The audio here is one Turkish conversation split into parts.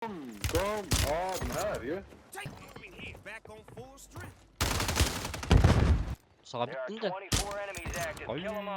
Come on her ya. Take moving here. Back on full strength. Sabittin de. 24 enemies active. Ay. Kill them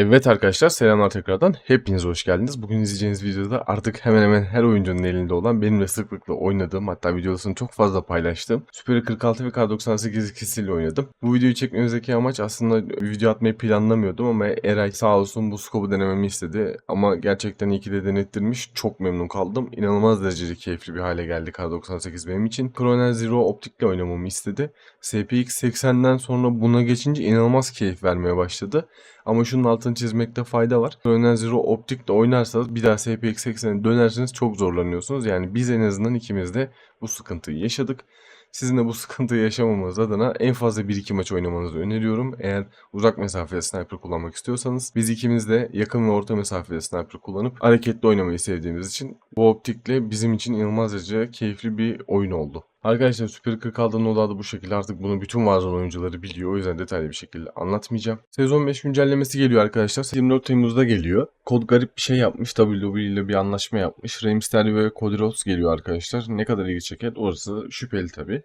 Evet arkadaşlar selamlar tekrardan. Hepiniz hoş geldiniz. Bugün izleyeceğiniz videoda artık hemen hemen her oyuncunun elinde olan benim de sıklıkla oynadığım hatta videosunu çok fazla paylaştığım Super 46 ve Kar 98 ikisiyle oynadım. Bu videoyu çekmemizdeki amaç aslında video atmayı planlamıyordum ama Eray sağ olsun bu scope'u denememi istedi. Ama gerçekten iyi ki de denettirmiş. Çok memnun kaldım. İnanılmaz derecede keyifli bir hale geldi Kar 98 benim için. Chronal Zero optikle oynamamı istedi. SPX 80'den sonra buna geçince inanılmaz keyif vermeye başladı. Ama şunun altını çizmekte fayda var. Chronal Zero optikle oynarsanız bir daha SPX 80'e dönerseniz çok zorlanıyorsunuz. Yani biz en azından ikimiz de bu sıkıntıyı yaşadık. Sizin de bu sıkıntıyı yaşamamanız adına en fazla 1-2 maç oynamanızı öneriyorum. Eğer uzak mesafede sniper kullanmak istiyorsanız biz ikimiz de yakın ve orta mesafede sniper kullanıp hareketli oynamayı sevdiğimiz için bu optikle bizim için inanılmaz keyifli bir oyun oldu. Arkadaşlar Super 46'nın odağı da bu şekilde artık bunu bütün Warzone oyuncuları biliyor. O yüzden detaylı bir şekilde anlatmayacağım. Sezon 5 güncellemesi geliyor arkadaşlar. 24 Temmuz'da geliyor. Kod garip bir şey yapmış. WWE ile bir anlaşma yapmış. Rey Mysterio ve Cody geliyor arkadaşlar. Ne kadar ilgi çeker orası şüpheli tabi.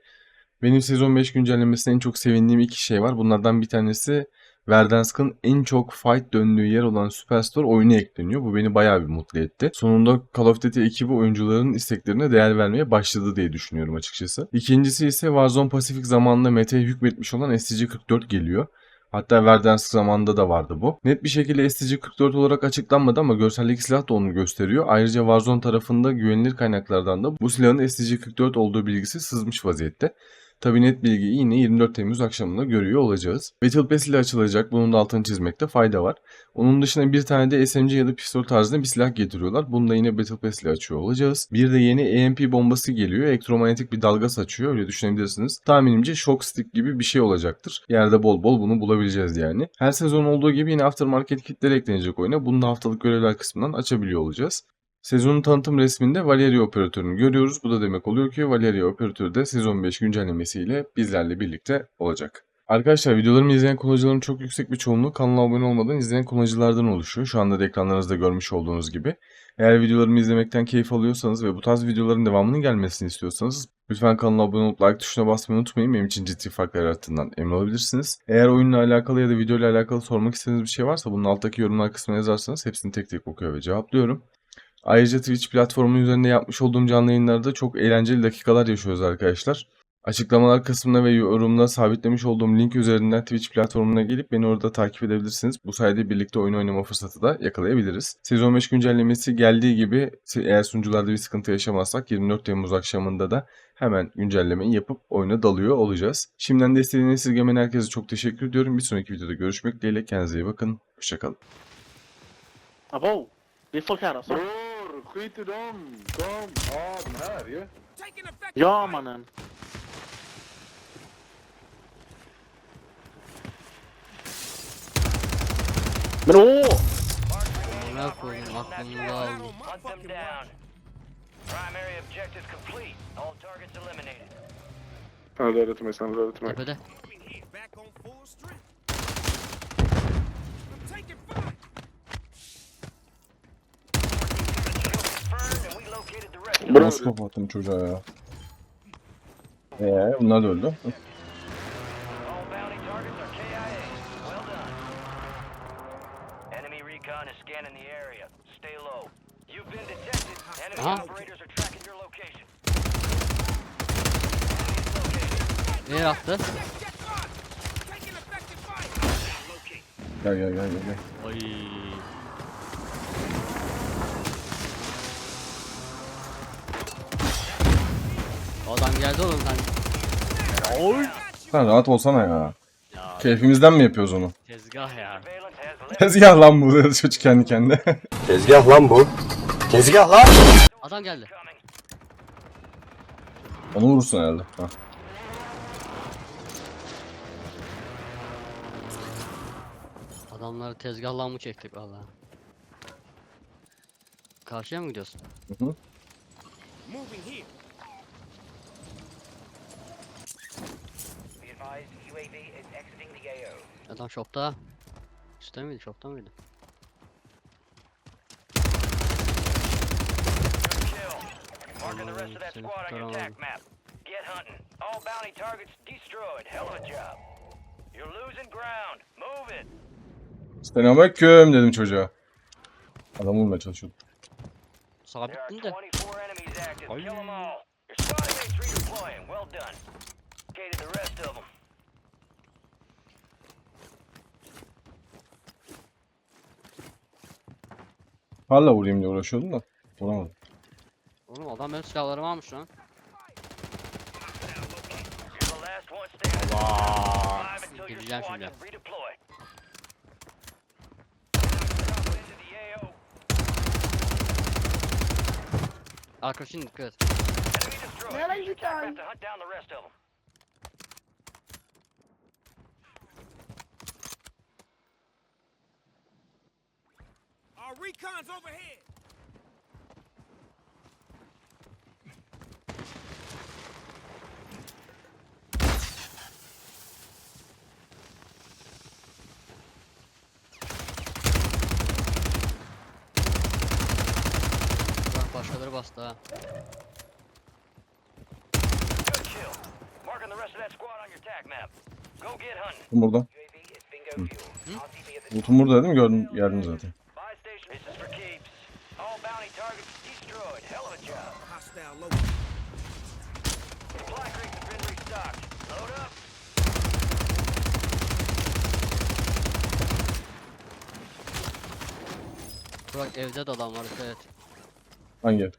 Benim sezon 5 güncellemesinde en çok sevindiğim iki şey var. Bunlardan bir tanesi Verdansk'ın en çok fight döndüğü yer olan Superstore oyuna ekleniyor. Bu beni bayağı bir mutlu etti. Sonunda Call of Duty ekibi oyuncuların isteklerine değer vermeye başladı diye düşünüyorum açıkçası. İkincisi ise Warzone Pacific zamanında meta'ya hükmetmiş olan STG-44 geliyor. Hatta Verdansk zamanında da vardı bu. Net bir şekilde STG-44 olarak açıklanmadı ama görseldeki silah da onu gösteriyor. Ayrıca Warzone tarafında güvenilir kaynaklardan da bu silahın STG-44 olduğu bilgisi sızmış vaziyette. Tabi net bilgiyi yine 24 Temmuz akşamında görüyor olacağız. Battle Pass ile açılacak. Bunun da altını çizmekte fayda var. Onun dışında bir tane de SMG ya da pistol tarzında bir silah getiriyorlar. Bunu da yine Battle Pass ile açıyor olacağız. Bir de yeni EMP bombası geliyor. Elektromanyetik bir dalga saçıyor. Öyle düşünebilirsiniz. Tahminimce Shock Stick gibi bir şey olacaktır. Yerde bol bol bunu bulabileceğiz yani. Her sezon olduğu gibi yine Aftermarket kitleri eklenecek oyuna. Bunu da haftalık görevler kısmından açabiliyor olacağız. Sezonun tanıtım resminde Valeria operatörünü görüyoruz. Bu da demek oluyor ki Valeria operatörü de sezon 5 güncellemesiyle bizlerle birlikte olacak. Arkadaşlar videolarımı izleyen kullanıcıların çok yüksek bir çoğunluğu kanala abone olmadan izleyen kullanıcılardan oluşuyor. Şu anda da ekranlarınızda görmüş olduğunuz gibi. Eğer videolarımı izlemekten keyif alıyorsanız ve bu tarz videoların devamının gelmesini istiyorsanız lütfen kanala abone olup like tuşuna basmayı unutmayın. Benim için ciddi farklar yarattığından emin olabilirsiniz. Eğer oyunla alakalı ya da video ile alakalı sormak istediğiniz bir şey varsa bunun alttaki yorumlar kısmına yazarsanız hepsini tek tek okuyor ve cevaplıyorum. Ayrıca Twitch platformu üzerinde yapmış olduğum canlı yayınlarda çok eğlenceli dakikalar yaşıyoruz arkadaşlar. Açıklamalar kısmına ve yorumda sabitlemiş olduğum link üzerinden Twitch platformuna gelip beni orada takip edebilirsiniz. Bu sayede birlikte oyun oynama fırsatı da yakalayabiliriz. Sezon 5 güncellemesi geldiği gibi eğer sunucularda bir sıkıntı yaşamazsak 24 Temmuz akşamında da hemen güncellemeyi yapıp oyuna dalıyor olacağız. Şimdiden desteğini esirgemen herkese çok teşekkür ediyorum. Bir sonraki videoda görüşmek dileğiyle. Kendinize iyi bakın. Hoşçakalın. Abo. Bir. Bror, skit i dem! Kom! Ja, den här ju. Ja, mannen. Men åh! Welcome, welcome, Primary objective complete. All targets eliminated. Ja, rör dig till mig sen, rör dig till mig. Detected. Enemy Aha. operators are tracking your location. Enemy is located. Nereye attı? Check fire. Taking effective fire. Locate. Gel gel gel gel. gel. Adam geldi oğlum sen. Oy. Sen rahat olsana ya. Ya Keyfimizden mi yapıyoruz onu? tezgah ya. Tezgah lan bu dedi çocuk kendi kendine. Tezgah lan bu. Tezgah lan. Adam geldi. Onu vurursun herhalde. Ha. Adamları tezgahla mı çektik valla? Karşıya mı gidiyorsun? Hı hı. Moving here. Adam shopta. Üstte miydi? Shopta mıydı? Marking the rest of that squad on your attack map. Get hunting. All bounty targets destroyed. Hell of a job. You're losing ground. Move it. Selamünaleyküm dedim çocuğa. Adam vurmaya çalışıyordum. Sabittin de. 24 enemies active. Ay. Kill them all. Your squad mates redeploying. Well done. Located the rest of them. Hala vurayım diye uğraşıyordum da. Vuramadım. Oğlum adam benim silahlarımı almış lan. Your Geleceğim şimdi. Arkadaşın dikkat. Nereye Use your attack map gidiyorsun? to hunt down the rest of them. Our recon's overhead. Bak başkaları bastı ha. Good kill. Marking the rest of that squad on your attack map. Go get hunting. Lootum burada. Lootum burada dedim gördüm geldim zaten. buy station. This is for keeps. All bounty targets destroyed. Hell of a job. Hostile located. Supply crates have been restocked. Load up. Burak evde de adam var dikkat et. Hangi?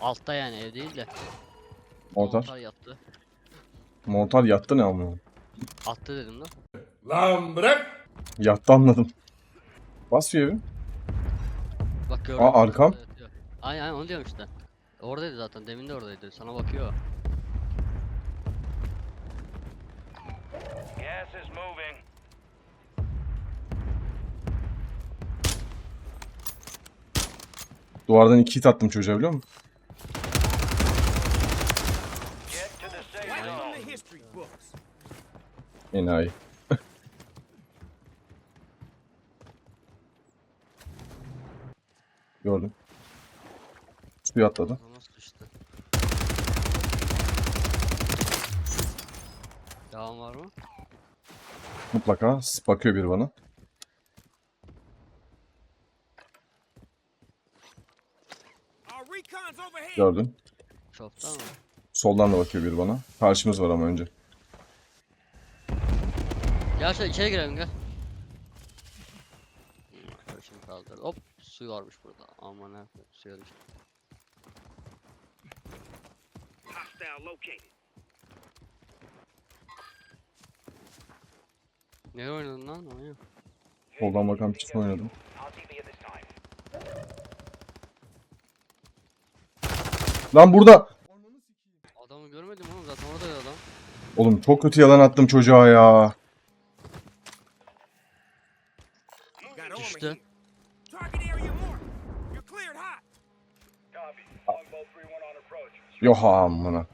Altta yani ev değil de. Mortar. yattı. Mortar yattı ne anlıyorum. Attı dedim lan. Yattı anladım. Bas bir evi. Bak gördün. Aa, mü? arkam. Evet, evet. Aynen aynen onu diyorum işte. Oradaydı zaten demin de oradaydı. Sana bakıyor. Gas is moving. Duvardan iki hit attım çocuğa biliyor musun? Get to the safe zone. Enayi. Gördüm. Suya atladı. Ama sıçtı. Devam var mı? Mutlaka. Bakıyor biri bana. Gördüm. Shopta mı? Soldan da bakıyor biri bana. Karşımız var ama önce. Gel şöyle içeri girelim gel. Hmm, Karışım kaldır. Hop su varmış burada. Aman ha suya düştü. Hostile located. Ne oynadın lan? Oyun. Soldan bakan piç oynadım. RTV at this time. Lan burada. Adamı görmedim oğlum zaten oradaydı adam. Oğlum çok kötü yalan attım çocuğa ya. 3-1 on approach. Yoha amına.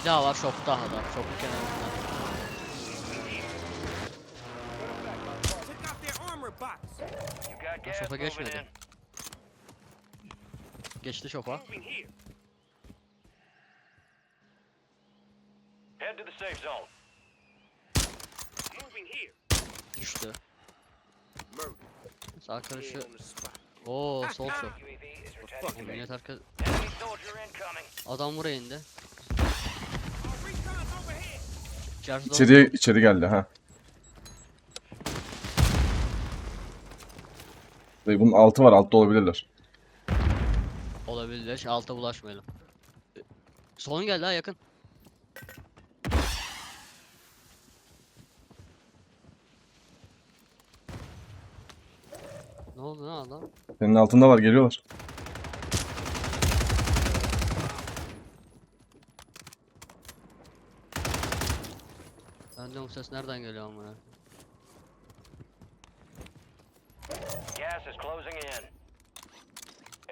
Bir daha var shopta adam. Shopun kenarında. Gas Şofa geçmedi. Geçti here. Head to the safe zone. Moving here. Düştü. Sağ karışı. Oo sol. UAV is returning to Millet arka... Adam buraya indi. İçeri, içeri geldi ha. Dayı bunun altı var. Altta olabilirler. Olabilir. Alta bulaşmayalım. Solun geldi ha yakın. Ne oldu lan adam? Senin altında var. Geliyorlar. Ben de bu ses nereden geliyor amına? Gas is closing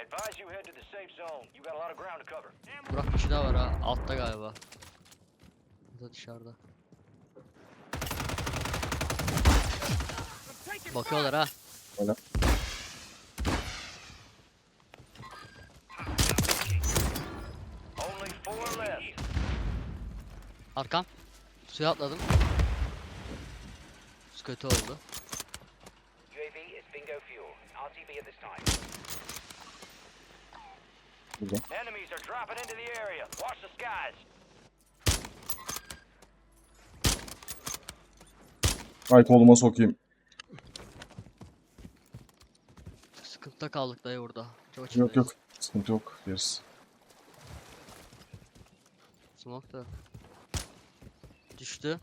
advise you head to the safe zone. You got a lot of ground to cover. Burak bir şey daha var ha. Altta galiba. Ya da dışarıda. Bakıyorlar ha. Left. Arkam. Suya atladım. Su kötü oldu. At this time. Enemies are dropping into the area. Watch the skies. Ay koluma sokayım. Sıkıntıda kaldık dayı burada. Çok Yok yok. Sıkıntı yok. Yeriz. Smoke da. Düştü.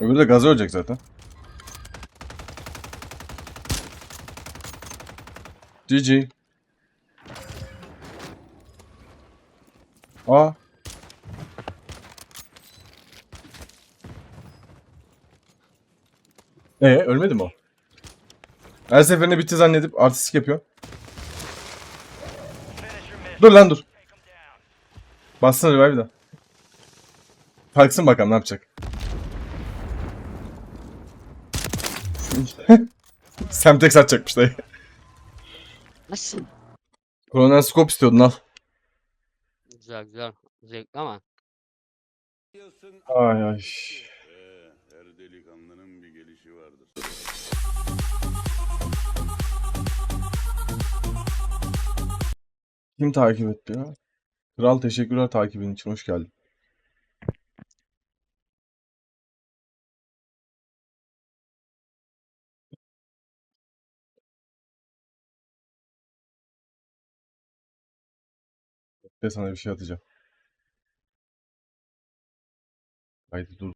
Öbürü de gazı ölecek zaten. GG. Aa. Ee, ölmedi mi o? Her seferinde bitti zannedip artistik yapıyor. Dur lan dur. Bassın revive daha. Kalksın bakalım ne yapacak. Semtex atacakmış dayı. Nasıl? Koroner scope istiyordun al. Güzel güzel. Zevkli ama. Ay ay. Her delikanlının bir gelişi vardır. Kim takip etti ya? Kral teşekkürler takibin için hoş geldin. Ve sana bir şey atacağım. Haydi dur.